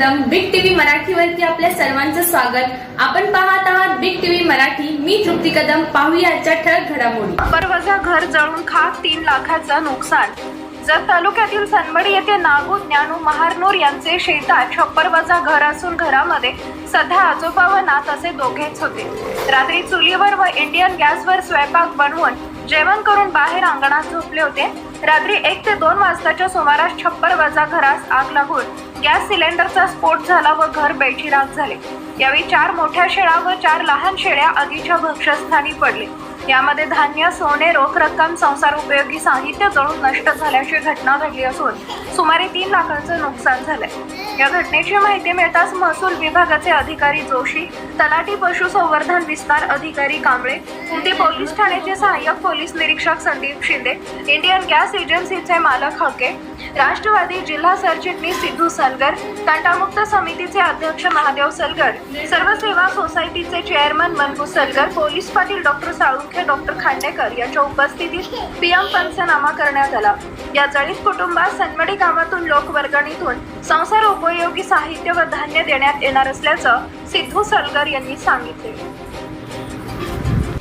मराठीवरती आपल्या सर्वांचं स्वागत. आपण पाहत आहात बिग टीव्ही मराठी. मी तृप्ती कदम. पाहूया आजच्या ठळक घडामोडी. परवजा घर जळून खाक तीन लाखाचं नुकसान. जत तालुक्यातील सनमडी येथे नागू ज्ञानू महारनूर यांचे शेतात छप्परवजा घर असून घरामध्ये सध्या आजोबा व नात असे दोघेच होते. रात्री चुलीवर व इंडियन गॅसवर स्वयंपाक बनवून जेवण करून बाहेर अंगणात झोपले होते. रात्री एक ते दोन वाजताच्या सुमारास छप्पर वजा घरास आग लागून गॅस सिलेंडरचा स्फोट झाला व घर बेचिराग झाले. यावेळी चार मोठ्या शेळ्या व चार लहान शेळ्या आगीच्या भक्षस्थानी पडले. यामध्ये धान्य सोने रोख रक्कम संसार उपयोगी साहित्य जळून नष्ट झाल्याची घटना घडली असून सुमारे तीन लाखांचं नुकसान झालंय. या घटनेची माहिती मिळताच महसूल विभागाचे अधिकारी जोशी तलाठी पशुसंवर्धन विस्तार अधिकारी कांबळे कुंती पोलीस ठाण्याचे सहाय्यक पोलीस निरीक्षक संदीप शिंदे इंडियन गॅस एजन्सीचे मालक हके राष्ट्रवादी जिल्हा सरचिटणीस सिद्धू सलगर तंटामुक्त समितीचे अध्यक्ष महादेव सलगर सर्व सेवा सोसायटीचे chairman Manku Salgar police Patil doctor Salunkhe doctor Khandekar यांच्या उपस्थितीत पीएम पंचनामा करण्यात आला. या जळीत कुटुंबास सनमडी गावातून लोकवर्गणीतून संसार उपयोगी साहित्य व धान्य देण्यात येणार असल्याचं सिद्धू सलगर यांनी सांगितले.